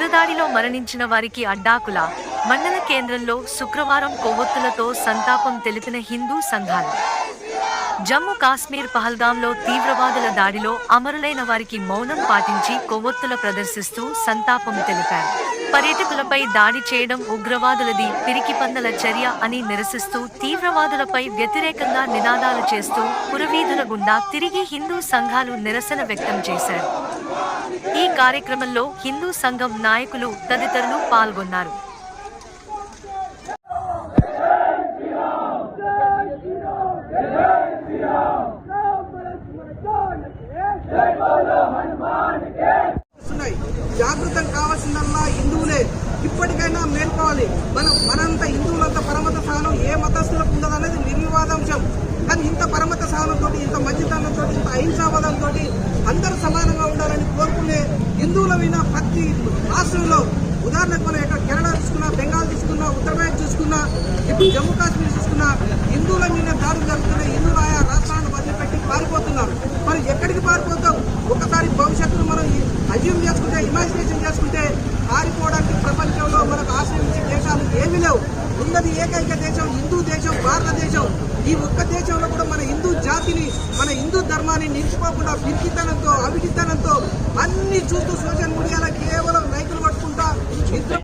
మరణించిన వారికి అడ్డాకుల. మండల కేంద్రంలో శుక్రవారం కొవ్వొత్తులతో సంతాపం తెలిపిన హిందూ సంఘాలు. జమ్మూ కాశ్మీర్ పహల్గాంలో తీవ్రవాదుల దాడిలో అమరులైన వారికి మౌనం పాటించి కొవ్వొత్తుల ప్రదర్శిస్తూ సంతాపం తెలిపారు. పర్యాటకులపై దాడి చేయడం ఉగ్రవాదులది పిరికిపందల చర్య అని నిరసిస్తూ తీవ్రవాదులపై వ్యతిరేకంగా నినాదాలు చేస్తూ పురవీధుల గుండా తిరిగి హిందూ సంఘాలు నిరసన వ్యక్తం చేశారు. ఈ కార్యక్రమంలో హిందూ సంఘం నాయకులు తదితరులు పాల్గొన్నారు. జాగృతం కావాల్సిందల్లా హిందువులే. ఇప్పటికైనా మేల్కోవాలి. మనం మనంత హిందువులంత పరమత సహనం ఏ మతస్థులకు ఉండదనేది నిర్వివాదాంశం కానీ ఇంత పరమత సహనంతో ఇంత మంచితనంతో ఇంత అహింసావాదంతో ఉదాహరణకు మనం ఇక్కడ కేరళ చూసుకున్నా బెంగాల్ చూసుకున్నా ఉత్తరప్రదేశ్ చూసుకున్నా ఇప్పుడు జమ్మూ కాశ్మీర్ చూసుకున్నా హిందువుల మీద దాడులు జరుగుతున్నాయి హిందువులు ఆయా రాష్ట్రాలను వదిలిపెట్టి పారిపోతున్నారు. మరి ఎక్కడికి పారిపోతాం? ఒకసారి భవిష్యత్తును మనం అజ్యూమ్ చేసుకుంటే ఇమాజినేషన్ చేసుకుంటే పారిపోవడానికి ప్రపంచంలో మనకు ఆశ్రయించే దేశాలు ఏమీ లేవు. ఉన్నది ఏకైక దేశం హిందూ దేశం భారతదేశం. ఈ ఒక్క దేశంలో కూడా మన హిందూ జాతిని మన హిందూ ధర్మాన్ని నిలిచిపోకుండా పిరికితనంతో అవిటితనంతో అన్ని చూస్తూ సోషల్ మీడియాలకి Isso